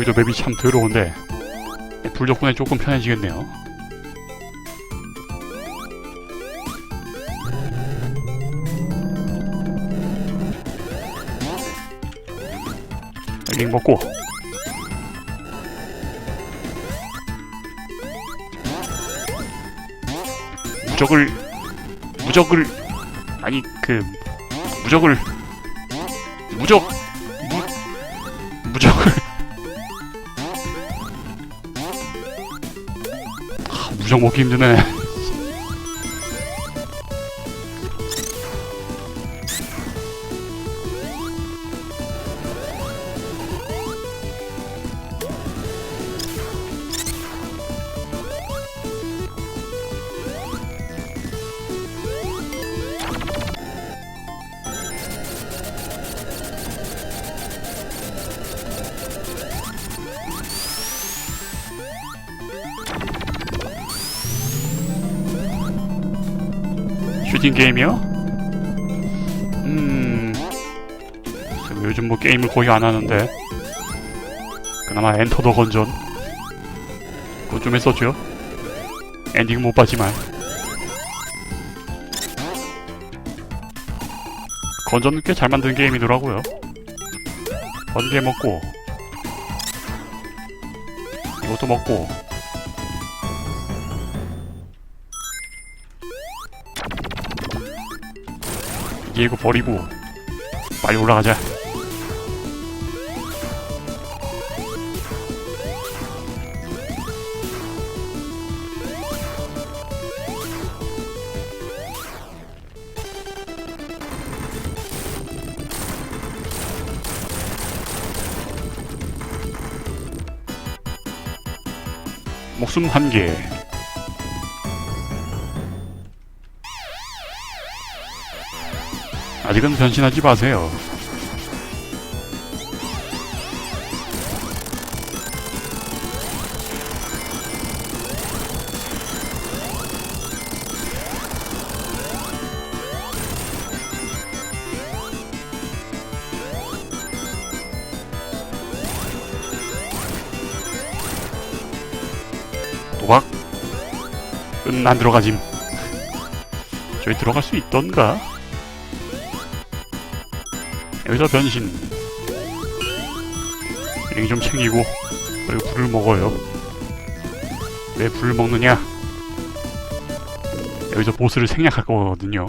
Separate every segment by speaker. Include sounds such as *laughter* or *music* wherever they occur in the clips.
Speaker 1: 여기도 맵이 참 더러운데 불 덕분에 조금 편해지겠네요. 링 먹고 무적을 무적을 아니 그 무적을 무적 아, 무적 먹기 힘드네 슈팅 게임이요? 음. 요즘 뭐 게임을 거의 안 하는데. 그나마 엔터 더 건전. 그거 좀 했었죠? 엔딩 못 봤지만. 건전은 꽤잘 만든 게임이더라고요. 번개 먹고. 이것도 먹고 이제 이거 버리고 빨리 올라가자 목숨 한 개. 아직은 변신하지 마세요. 도박? 은안 들어가짐. 저기 들어갈 수 있던가? 여기서 변신. 링좀 챙기고, 그리고 불을 먹어요. 왜 불을 먹느냐? 여기서 보스를 생략할 거거든요.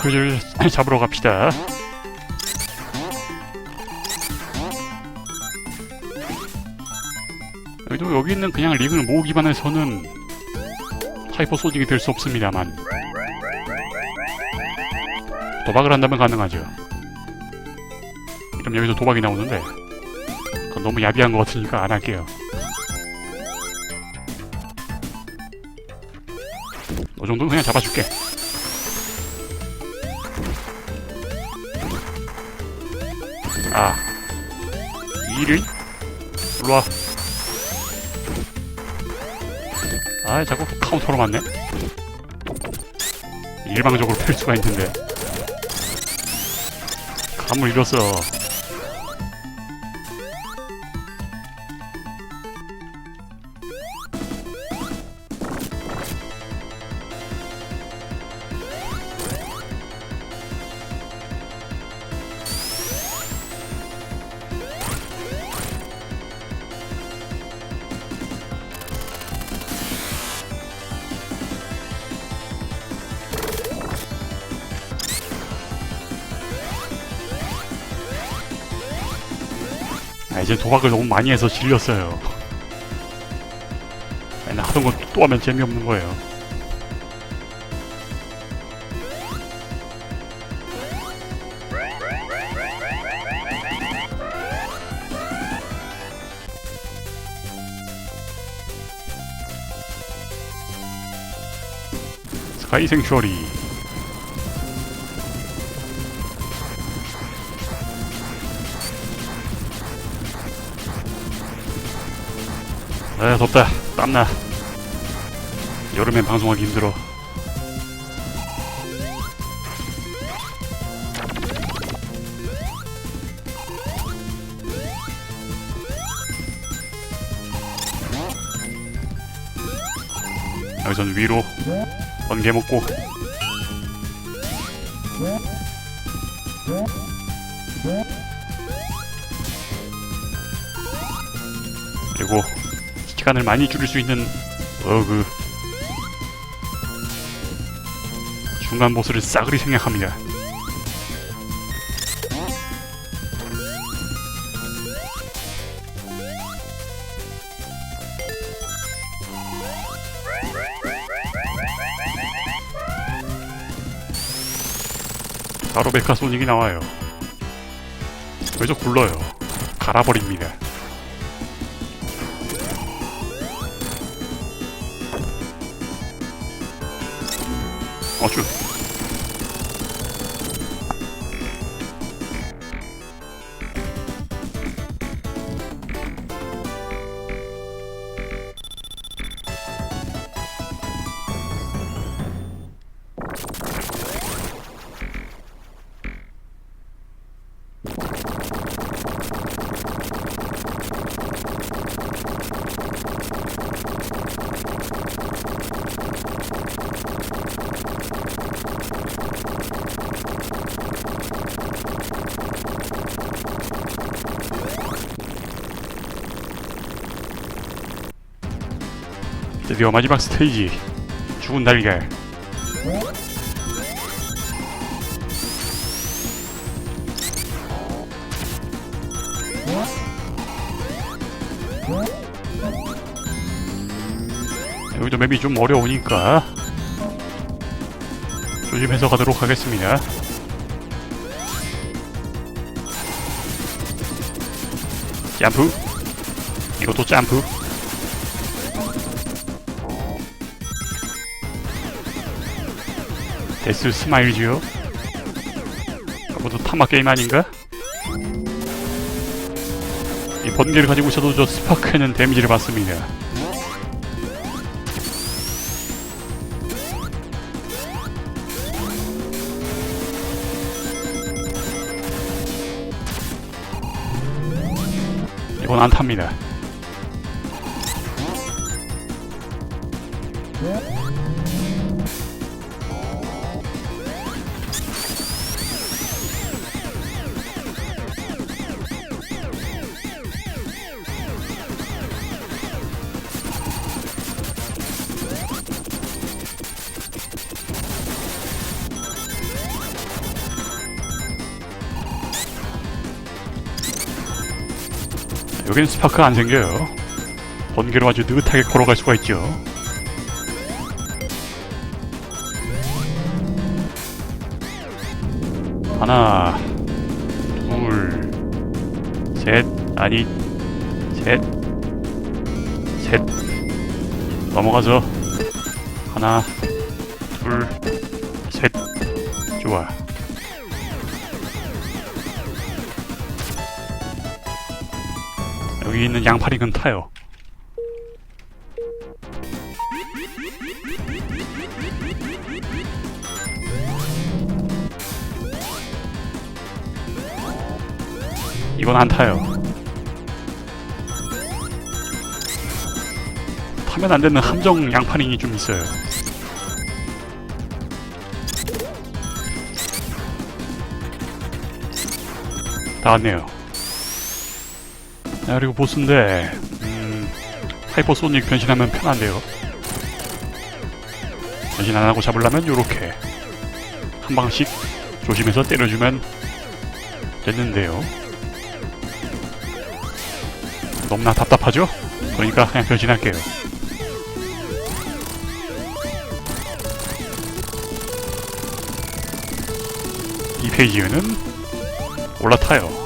Speaker 1: 너클을 *laughs* 잡으러 갑시다. 여기도 여기 있는 그냥 링을 모으기만 해서는 하이퍼 소직이 될 수 없습니다만 도박을 한다면 가능하죠. 그럼 여기서 도박이 나오는데 그건 너무 야비한 것 같으니까 안 할게요. 너 정도는 그냥 잡아줄게. 아 이를 일로와. 아 자꾸 카운터로 맞네. 일방적으로 펼 수가 있는데. 감을 잃었어 이제 도박을 너무 많이 해서 질렸어요. 맨날 하던 거 또 하면 재미없는 거예요. 스카이 생쇼리, 아 덥다. 땀나. 여름엔 방송하기 힘들어. 여기선 위로. 번개 먹고. 그리고 시간을 많이 줄일 수 있는 어그 중간 보스를 싸그리 생략합니다. 바로 메카소닉이 나와요. 여기서 굴러요. 갈아버립니다. 어쭈. 드디어 마지막 스테이지. 죽은 달걀. 여기도 맵이 좀 어려우니까 조심해서 가도록 하겠습니다. 점프. 이것도 점프. 데스 스마일즈요? 아무도 타마 게임 아닌가? 이 번개를 가지고 있어도 저 스파크에는 데미지를 받습니다. 이건 안 탑니다. 여긴 스파크가 안 생겨요. 번개로 아주 느긋하게 걸어갈 수가 있죠. 하나, 둘, 셋, 아니, 셋, 셋. 넘어가서 하나, 둘, 셋. 좋아. 여기 있는 양파링은 타요. 이건 안 타요. 타면 안 되는 함정 양파링이 좀 있어요. 다 왔네요. 자, 그리고 보스인데, 음, 하이퍼소닉 변신하면 편한데요. 변신 안 하고 잡으려면 요렇게 한 방씩 조심해서 때려주면 됐는데요. 너무나 답답하죠? 그러니까 그냥 변신할게요. 이 페이지에는 올라타요.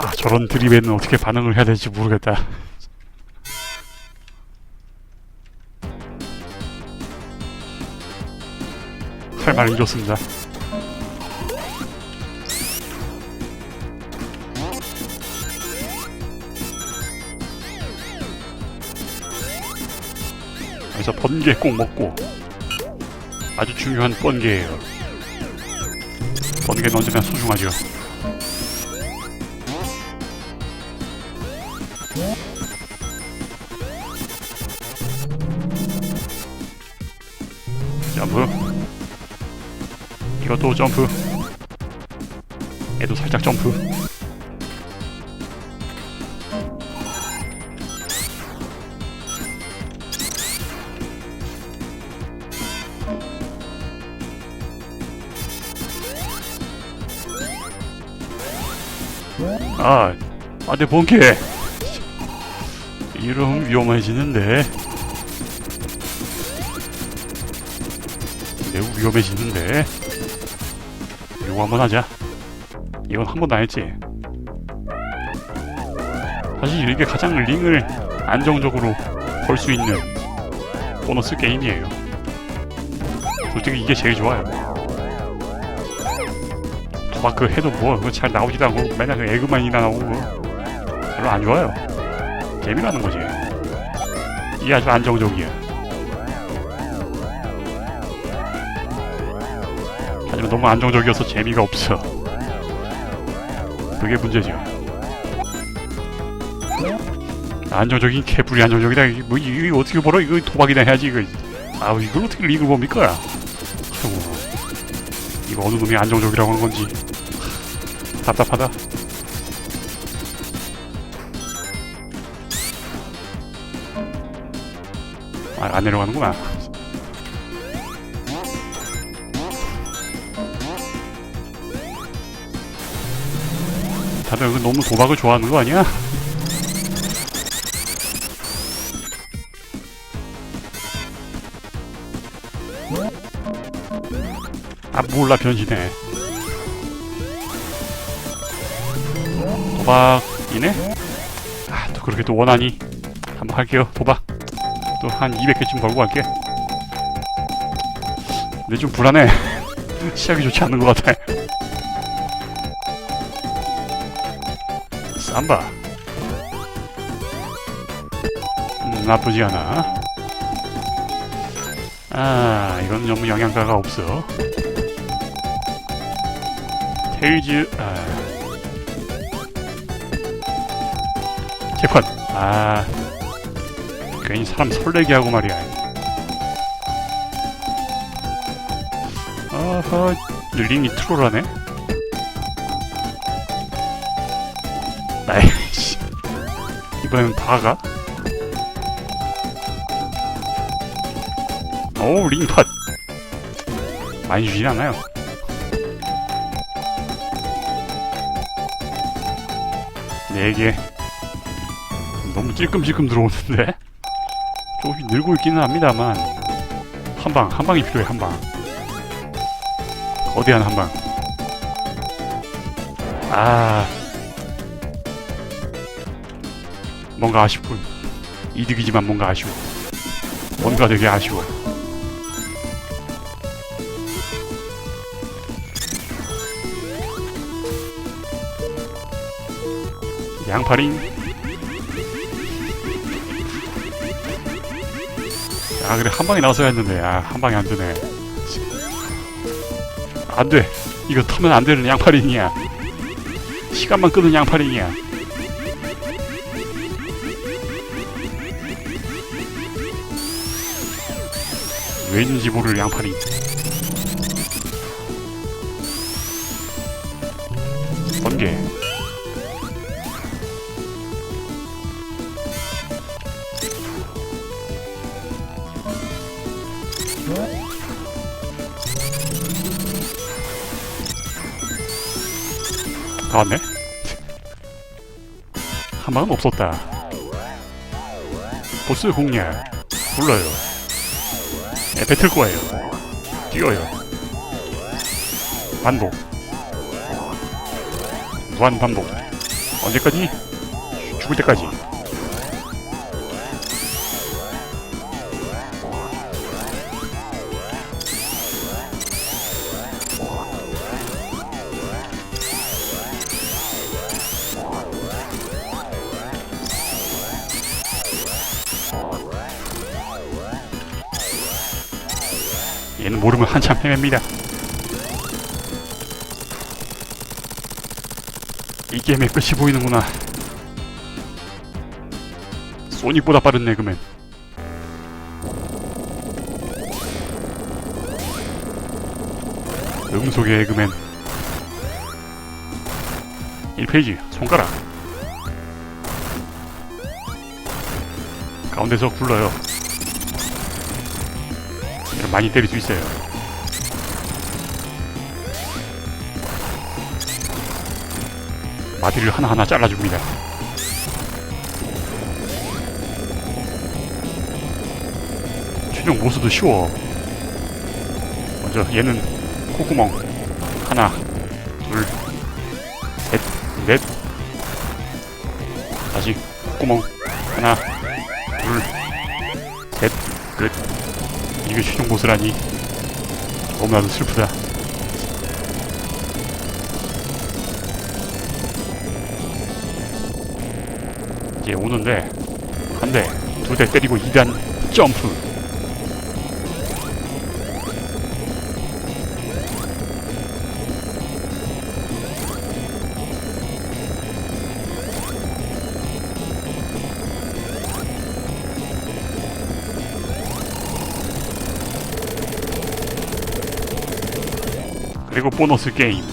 Speaker 1: 아 저런 드립에는 어떻게 반응을 해야 될지 모르겠다. 할 말을 잃었습니다. 그래서 번개 꼭 먹고 아주 중요한 번개예요. 번개 넣으면 소중하죠 이것도 점프. 얘도 살짝 점프. 아, 안돼 본캐. 이러면 위험해지는데. 매우 위험해지는데 이거 한번 하자. 이건 한 번도 안 했지. 사실 이게 가장 링을 안정적으로 걸 수 있는 보너스 게임이에요. 솔직히 이게 제일 좋아요. 도박 그 해도 뭐 그거 잘 나오지도 않고 맨날 그 에그만이나 나오고 별로 안 좋아요. 재미나는 거지. 이게 아주 안정적이야 너무 안정적이어서 재미가 없어. 그게 문제죠. 안정적인 개뿔이 안정적이다. 뭐 이거 어떻게 벌어? 이거 도박이나 해야지 이거. 아우 이걸 어떻게 리그 봅니까? 아이고 이거 어느 놈이 안정적이라고 하는 건지. 답답하다. 아, 안 내려가는구나 다들 그 너무 도박을 좋아하는 거 아니야? 아 몰라 변신해. 도박이네? 아 또 그렇게 또 원하니? 한번 할게요 도박. 또 한 200개쯤 걸고 갈게. 근데 좀 불안해. *laughs* 시작이 좋지 않는 것 같아 삼바 음, 나쁘지 않아. 아 이건 너무 영양가가 없어. 테일즈 아. 재판. 아. 괜히 사람 설레게 하고 말이야. 아하 링이 트롤하네 이번엔 다가? 오 링팟. 많이 주진 않아요. 네개. 너무 찔끔찔끔 들어오는데? 조금씩 늘고 있기는 합니다만. 한방 한방이 필요해 한방. 거대한 한방. 아 뭔가 아쉽군. 이득이지만 뭔가 아쉬워. 뭔가 되게 아쉬워. 양파링. 아 그래. 한 방에 나와서 했는데. 아 한 방에 안 되네. 안돼. 이거 터면 안 되는 양파링이야. 시간만 끄는 양파링이야 왠지 모를 양파링 번개. 다 왔네? *laughs* 한 방은 없었다. 보스 공략 불러요 네, 뱉을 거예요 뛰어요 반복 무한 반복 언제까지? 죽을 때까지. 모르면 한참 헤맵니다. 이 게임의 끝이 보이는구나. 소닉보다 빠른 내그맨. 음속의 에그맨. 1페이지, 손가락. 가운데서 굴러요. 많이 때릴 수 있어요. 마디를 하나하나 잘라줍니다. 최종 보스도 쉬워. 먼저 얘는 콧구멍 하나, 둘, 셋, 넷. 다시 콧구멍 하나, 이게 최종 보스라니 너무나도 슬프다. 이제 오는데 한 대, 두 대 때리고 2단 점프. 그리고 보너스 게임.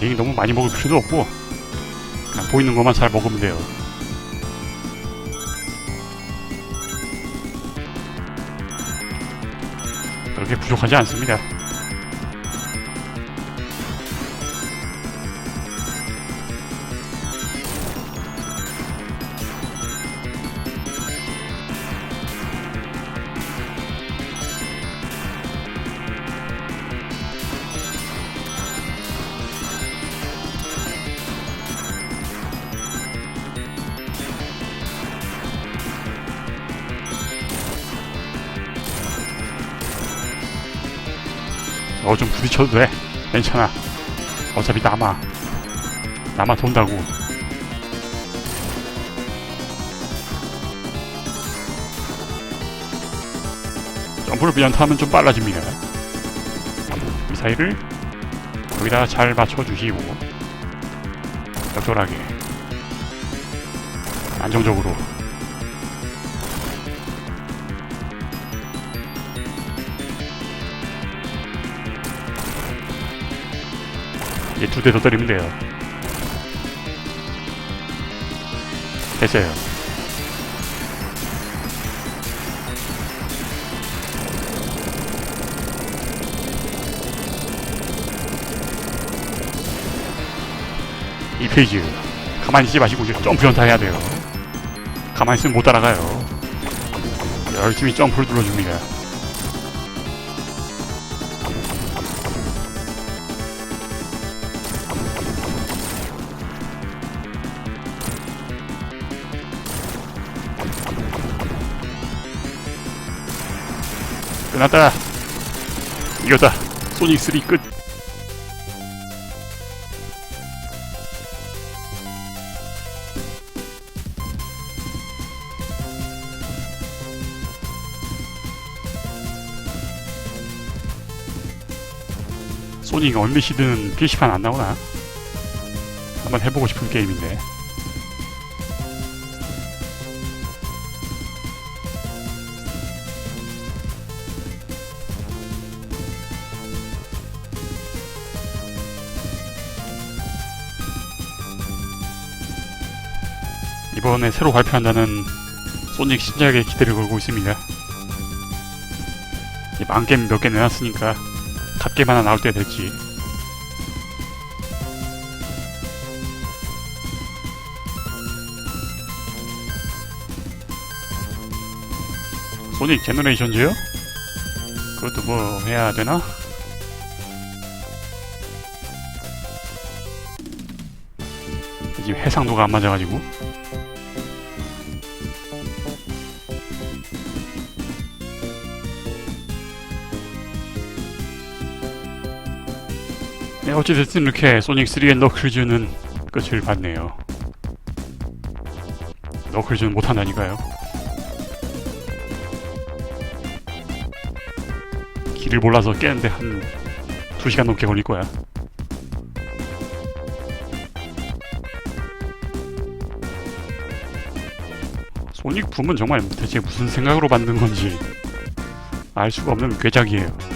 Speaker 1: 링이 너무 많이 먹을 필요도 없고 그냥 보이는 것만 잘 먹으면 돼요. 그렇게 부족하지 않습니다. 어좀 부딪혀도 돼. 괜찮아. 어차피 남아. 남아 돈다고. 점프를 연타하면 좀 빨라집니다. 미사일을 여기다 잘 맞춰주시고 적절하게 안정적으로 이제 두대 더 때리면 돼요. 됐어요. 이 페이지 가만히 있지 마시고 이제 점프 연타 해야 돼요. 가만히 있으면 못 따라가요. 열심히 점프를 눌러줍니다. 끝났다. 이거다. 소닉 3 끝. 소닉 언리시드는 PC판 안 나오나? 한번 해보고 싶은 게임인데. 이번에 새로 발표한다는 소닉 신작에 기대를 걸고 있습니다. 만겜 몇 개 내놨으니까 탑겜 하나 나올 때 됐지. 소닉 제너레이션즈요? 그것도 뭐 해야 되나? 이제 해상도가 안 맞아가지고 네, 어찌됐든 이렇게 소닉 3의 너클즈는 끝을 봤네요. 너클즈는 못한다니까요. 길을 몰라서 깨는데 한 2시간 넘게 걸릴 거야. 소닉 붐은 정말 대체 무슨 생각으로 만든 건지 알 수가 없는 괴작이에요.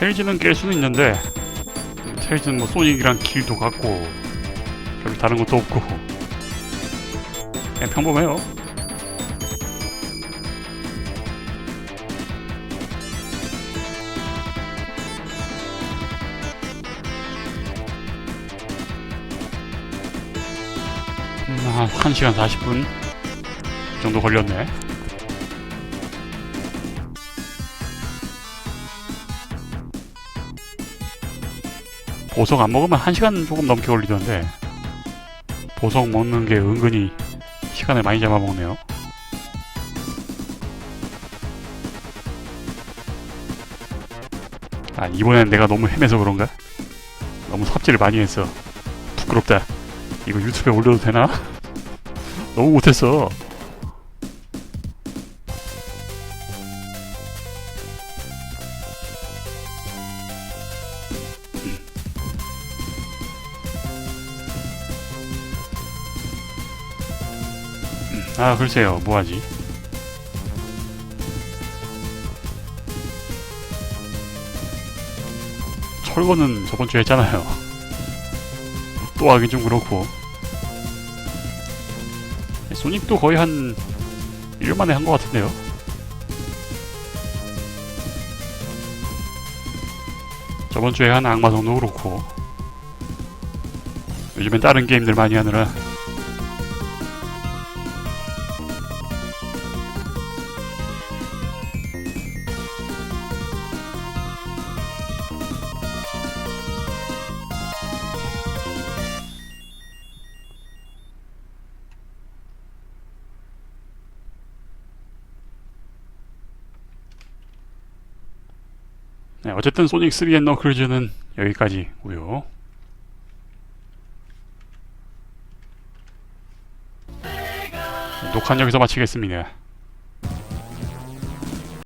Speaker 1: 테일즈는 깰 수는 있는데 테일즈는 뭐 소닉이랑 길도 같고 별 다른 것도 없고 그냥 평범해요. 음, 한 1시간 40분 정도 걸렸네. 보석 안 먹으면 1시간 조금 넘게 걸리던데 보석 먹는 게 은근히 시간을 많이 잡아먹네요. 아 이번엔 내가 너무 헤매서 그런가? 너무 삽질을 많이 했어. 부끄럽다. 이거 유튜브에 올려도 되나? *laughs* 너무 못했어. 아 글쎄요. 뭐하지? 철거는 저번주에 했잖아요. 또 하긴 좀 그렇고. 소닉도 거의 한 1년 만에 한 것 같은데요? 저번주에 한 악마성도 그렇고. 요즘엔 다른 게임들 많이 하느라 네, 어쨌든 소닉 3 앤 너클즈는 여기까지고요. 녹화는 여기서 마치겠습니다.